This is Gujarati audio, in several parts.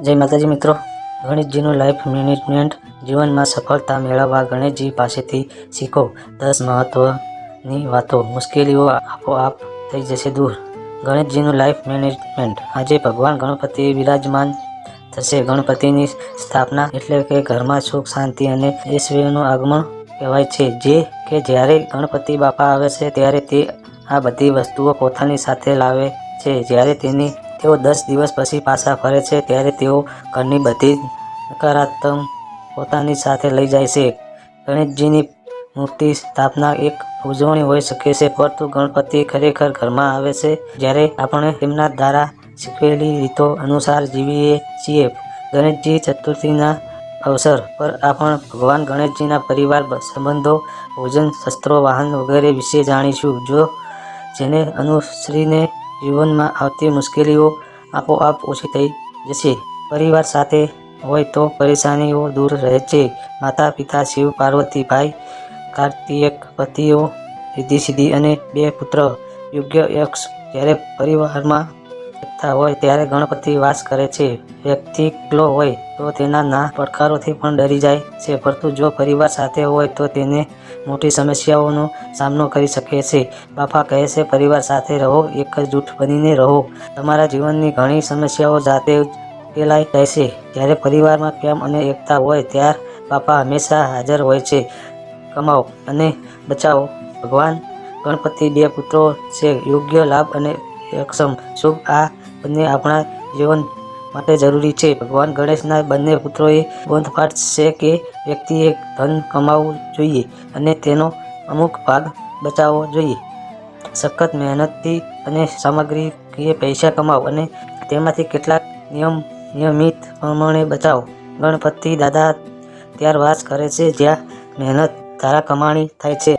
જય માતાજી મિત્રો. ગણેશજીનું લાઈફ મેનેજમેન્ટ જીવનમાં સફળતા મેળવવા ગણેશજી પાસેથી શીખો. દસ મહત્વની વાતો. મુશ્કેલીઓ આપોઆપ થઈ જશે દૂર. ગણેશજીનું લાઈફ મેનેજમેન્ટ આજે ભગવાન ગણપતિ વિરાજમાન થશે. ગણપતિની સ્થાપના એટલે કે ઘરમાં સુખ, શાંતિ અને ઐશ્વર્યનું આગમન કહેવાય છે. જે કે જ્યારે ગણપતિ બાપા આવે છે, ત્યારે તે આ બધી વસ્તુઓ પોતાની સાથે લાવે છે. જ્યારે તેની તેઓ દસ દિવસ પછી પાછા ફરે છે, ત્યારે તેઓ ઘરની બધી નકારાત્મક પોતાની સાથે લઈ જાય છે. ગણેશજીની મૂર્તિ સ્થાપના એક ઉજવણી હોઈ શકે છે, પરંતુ ગણપતિ ખરેખર ઘરમાં આવે છે, જ્યારે આપણે તેમના દ્વારા શીખવેલી રીતો અનુસાર જીવીએ છીએ. ગણેશજી ચતુર્થીના અવસર પર આપણે ભગવાન ગણેશજીના પરિવાર સંબંધો, ભોજન, શસ્ત્રો, વાહન વગેરે વિશે જાણીશું. જો જેને અનુસરીને જીવનમાં આવતી મુશ્કેલીઓ આપોઆપ ઓછી થઈ જશે. પરિવાર સાથે હોય તો પરેશાનીઓ દૂર રહે છે. માતા પિતા શિવ પાર્વતીભાઈ કાર્તિક, પતિઓ સીધી સિદ્ધિ અને બે પુત્ર. યોગ્ય યક્ષ જ્યારે પરિવારમાં એકતા હોય ત્યારે ગણપતિ વાસ કરે છે. વ્યક્તિ એકલો હોય તો તેના ના પડકારોથી પણ ડરી જાય છે. પરંતુ જો પરિવાર સાથે હોય તો તેને મોટી સમસ્યાઓનો સામનો કરી શકે છે. બાપા કહે છે, પરિવાર સાથે રહો, એક જ જૂથ બનીને રહો. તમારા જીવનની ઘણી સમસ્યાઓ જાતે જ ઉકેલાઈ રહેશે જ્યારે પરિવારમાં પ્રેમ અને એકતા હોય ત્યાર બાપા હંમેશા હાજર હોય છે. કમાઓ અને બચાવો. ભગવાન ગણપતિ બે પુત્રો છે. યોગ્ય લાભ અને અક્ષમ. શુભ આ બંને આપણા જીવન માટે જરૂરી છે. ભગવાન ગણેશના બંને પુત્રોએ બોધપાઠ છે કે વ્યક્તિએ ધન કમાવવું જોઈએ અને તેનો અમુક ભાગ બચાવવો જોઈએ. સખત મહેનતથી અને સામગ્રી કે પૈસા કમાવો અને તેમાંથી કેટલાક નિયમ નિયમિત પ્રમાણે બચાવો. ગણપતિ દાદા ત્યાર વાસ કરે છે જ્યાં મહેનત ધારા કમાણી થાય છે.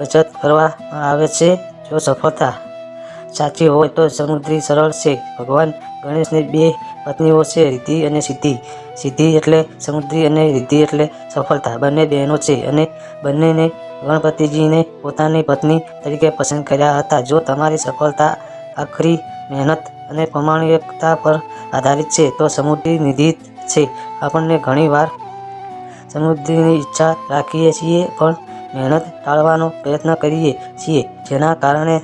બચત કરવામાં આવે છે. જો સફળતા સાચી હોય તો સમુદ્રી સરળ છે. ભગવાન ગણેશની બે પત્નીઓ છે રિદ્ધિ અને સિદ્ધિ. સિદ્ધિ એટલે સમુદ્રી અને રિદ્ધિ એટલે સફળતા. બંને બહેનો છે અને બંનેને ગણપતિજીને પોતાની પત્ની તરીકે પસંદ કર્યા હતા. જો તમારી સફળતા આખરી મહેનત અને પ્રમાણિકતા પર આધારિત છે, તો સમુદ્રી નિધિ છે. આપણને ઘણીવાર સમૃદ્ધિની ઈચ્છા રાખીએ છીએ, પણ મહેનત ટાળવાનો પ્રયત્ન કરીએ છીએ, જેના કારણે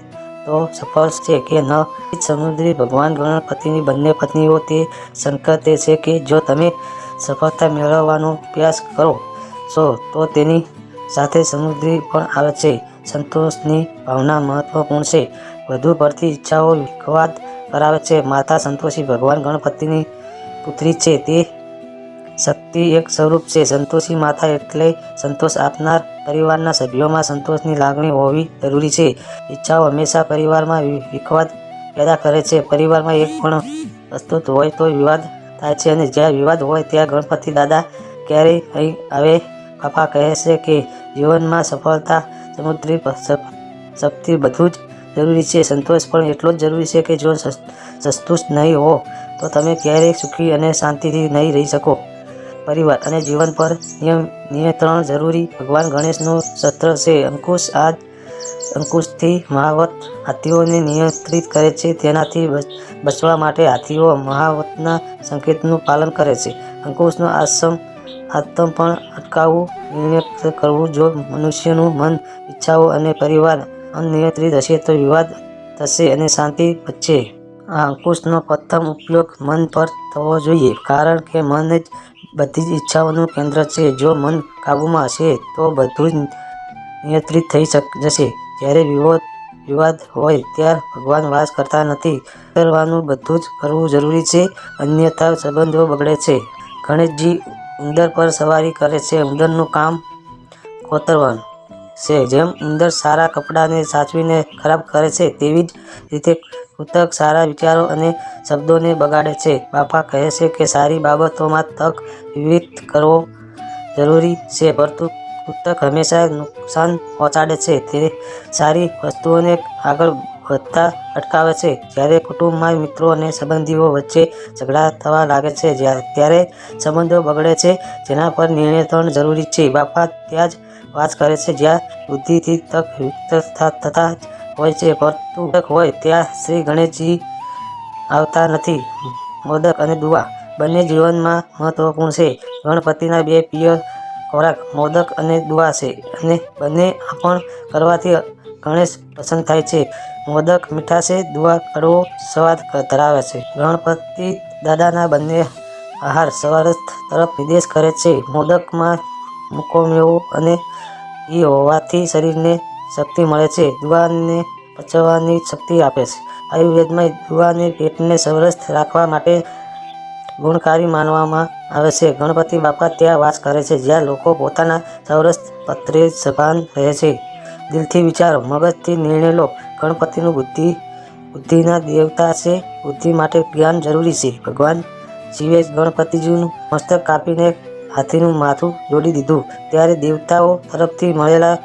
તો સફળ છે કે ન? સમુદ્રી ભગવાન ગણપતિની બંને પત્નીઓ તે સંકેત છે કે જો તમે સફળતા મેળવવાનો પ્રયાસ કરો છો, તો તેની સાથે સમુદ્રી પણ આવે છે. સંતોષની ભાવના મહત્વપૂર્ણ છે. વધુ પડતી ઈચ્છાઓ વિખવાદ કરાવે છે. માતા સંતોષી ભગવાન ગણપતિની પુત્રી છે. તે શક્તિ એક સ્વરૂપ છે. સંતોષી માતા એટલે સંતોષ આપનાર પરિવારના સભ્યોમાં સંતોષની લાગણી હોવી જરૂરી છે. ઈચ્છાઓ હંમેશા પરિવારમાં વિખવાદ પેદા કરે છે. પરિવારમાં એક પણ પ્રસ્તુત હોય તો વિવાદ થાય છે અને જ્યાં વિવાદ હોય ત્યાં ગણપતિ દાદા ક્યારેય અહીં આવે પપ્પા કહે છે કે જીવનમાં સફળતા, સમુદ્રી શક્તિ બધું જ જરૂરી છે. સંતોષ પણ એટલો જ જરૂરી છે કે જો સંતુષ્ટ નહીં હો તો તમે ક્યારેય સુખી અને શાંતિથી નહીં રહી શકો. પરિવાર અને જીવન પર નિયંત્રણ જરૂરી. ભગવાન ગણેશનું સત્ર છે. અંકુશ આ અંકુશથી મહાવત હાથીઓને નિયંત્રિત કરે છે. તેનાથી બચવા માટે હાથીઓ મહાવતના સંકેતનું પાલન કરે છે. અંકુશનો આશ્રમ આત્મ પણ અટકાવવું નિર્ણય કરવું. જો મનુષ્યનું મન, ઈચ્છાઓ અને પરિવાર અનિયંત્રિત હશે, તો વિવાદ થશે અને શાંતિ વચ્ચે આ અંકુશનો પ્રથમ ઉપયોગ મન પર થવો જોઈએ, કારણ કે મન જ બધી જ ઈચ્છાઓનું કેન્દ્ર છે. જો મન કાબૂમાં હશે, તો બધું જ નિયંત્રિત થઈ શક- જશે. જ્યારે વિવાદ વિવાદ હોય ત્યાં ભગવાન વાસ કરતા નથી. કરવાનું બધું જ કરવું જરૂરી છે. અન્યથા સંબંધો બગડે છે. ગણેશજી ઉંદર પર સવારી કરે છે. ઉંદરનું કામ કોતરવાનું છે. જેમ ઉંદર સારા કપડાને સાચવીને ખરાબ કરે છે, તેવી જ રીતે કૃતક, સારા વિચારો અને શબ્દોને બગાડે છે. બાપા કહે છે કે સારી બાબતોમાં તક વિવિધ કરવો જરૂરી છે, પરંતુ કૃતક હંમેશા નુકસાન પહોંચાડે છે. તે સારી વસ્તુઓને આગળ વધતા અટકાવે છે. જ્યારે કુટુંબમાં મિત્રો અને સંબંધીઓ વચ્ચે ઝઘડા થવા લાગે છે ત્યારે સંબંધો બગડે છે, જેના પર નિયંત્રણ જરૂરી છે. બાપા ત્યાં જ વાત કરે છે, જ્યાં બુદ્ધિથી તક વિકસિત થતા હોય છે, પરંતુ મોદક હોય ત્યાં શ્રી ગણેશજી આવતા નથી. મોદક અને દુઆ બંને જીવનમાં મહત્વપૂર્ણ છે. ગણપતિના બે પ્રિય ખોરાક, મોદક અને દુઆ છે અને બંને પણ કરવાથી ગણેશ પસંદ થાય છે. મોદક મીઠા છે, દુઆ કડવો સ્વાદ ધરાવે છે. ગણપતિ દાદાના બંને આહાર સ્વાર્થ તરફ નિર્દેશ કરે છે. મોદકમાં મૂકો મેવો અને ઘી હોવાથી શરીરને શક્તિ મળે છે. દુવાને પચવાની શક્તિ આપે છે. આયુર્વેદમાં દુવાને પેટને સ્વસ્થ રાખવા માટે ગુણકારી માનવામાં આવે છે. ગણપતિ બાપા ત્યાં વાસ કરે છે, જ્યાં લોકો પોતાના સૌરસ્થ પત્રે સભાન રહે છે. દિલથી વિચારો, મગજથી નિર્ણય લો. ગણપતિનું બુદ્ધિ, બુદ્ધિના દેવતા છે. બુદ્ધિ માટે જ્ઞાન જરૂરી છે. ભગવાન શિવે ગણપતિજીનું મસ્તક કાપીને હાથીનું માથું જોડી દીધું. ત્યારે દેવતાઓ તરફથી મળેલા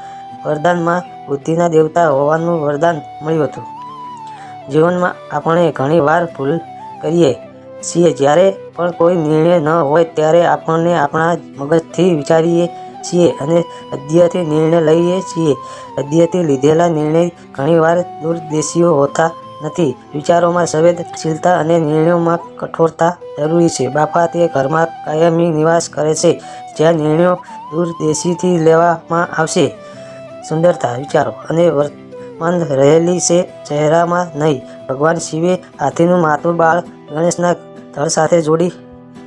વરદાનમાં બુદ્ધિના દેવતા હોવાનું વરદાન મળ્યું હતું. જીવનમાં આપણે ઘણીવાર ભૂલ કરીએ છીએ. જ્યારે પણ કોઈ નિર્ણય ન હોય ત્યારે આપણને આપણા મગજથી વિચારીએ છીએ અને હૃદયથી નિર્ણય લઈએ છીએ. હૃદયથી લીધેલા નિર્ણય ઘણીવાર દૂરદેશીઓ હોતા નથી. વિચારોમાં સંવેદનશીલતા અને નિર્ણયોમાં કઠોરતા જરૂરી છે. બાપા તે ઘરમાં કાયમી નિવાસ કરે છે. જ્યાં નિર્ણયો દૂરદેશીથી લેવામાં આવશે. સુંદરતા વિચારો અને વર્તમાન રહેલી છે ચહેરામાં નહીં. ભગવાન શિવે હાથીનું માથું બાળ ગણેશના ધડ સાથે જોડી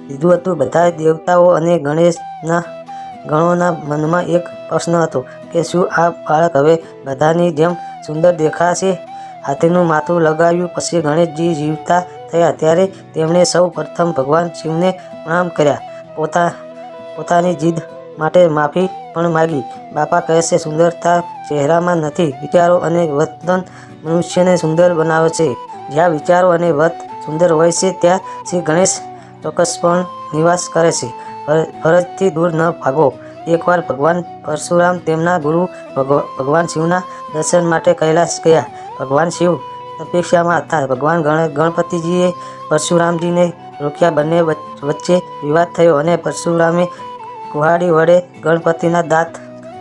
દીધું હતું. બધા દેવતાઓ અને ગણેશના ગણોના મનમાં એક પ્રશ્ન હતો કે શું આ બાળક હવે બધાની જેમ સુંદર દેખાશે? હાથીનું માથું લગાવ્યું પછી ગણેશજી જીવતા થયા ત્યારે તેમણે સૌ પ્રથમ ભગવાન શિવને પ્રણામ કર્યા. પોતા પોતાની જીદ માટે માફી પણ માગી. બાપા કહે છે, સુંદરતા ચહેરામાં નથી. વિચારો અને વર્તન મનુષ્યને સુંદર બનાવે છે. જ્યાં વિચારો અને વર્ત સુંદર હોય છે, ત્યાં શ્રી ગણેશ ચોક્કસપણ નિવાસ કરે છે. ફર- ફરજથી દૂર ન ભાગો. એકવાર ભગવાન પરશુરામ તેમના ગુરુ ભગવ- ભગવાન શિવના દર્શન માટે કૈલાસ ગયા. ભગવાન શિવ અપેક્ષામાં હતા. ભગવાન ગણ, ગણપતિજીએ પરશુરામજીને રોક્યા. બંને વચ્ચે વિવાદ થયો અને પરશુરામે કુહાડી વડે ગણપતિના દાંત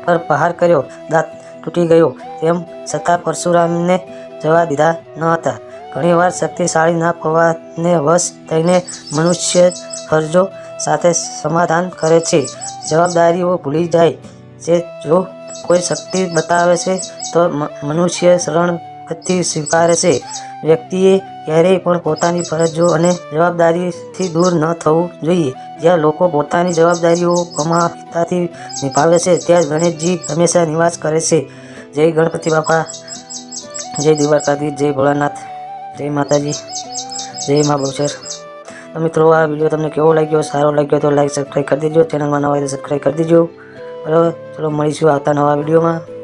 પર પ્રહાર કર્યો. દાંત તૂટી ગયો. તેમ છતાં પરશુરામને જવા દીધા ન હતા. ઘણીવાર શક્તિશાળી ના પવાને વશ થઈને મનુષ્ય ફરજો સાથે સમાધાન કરે છે. જવાબદારીઓ ભૂલી જાય છે. જો કોઈ શક્તિ બતાવે છે, તો મનુષ્ય શરણગતિ સ્વીકારે છે. વ્યક્તિએ ક્યારેય પણ પોતાની ફરજો અને જવાબદારીથી દૂર ન થવું જોઈએ. જ્યાં લોકો પોતાની જવાબદારીઓ ગંભીરતાથી નિભાવે છે, ત્યાં ગણેશજી હંમેશા નિવાસ કરે છે. જય ગણપતિ બાપા. જય દિવાકાદી જય ભોળાનાથ. જય માતાજી. જય મા બહુચર. તો મિત્રો, આ વીડિયો તમને કેવો લાગ્યો? સારો લાગ્યો તો લાઈક, સબસ્ક્રાઈબ કરી દેજો. ચેનલમાં નવા હોય તો સબસ્ક્રાઈબ કરી દેજો. બરાબર? ચલો મળીશું આવતા નવા વિડીયોમાં.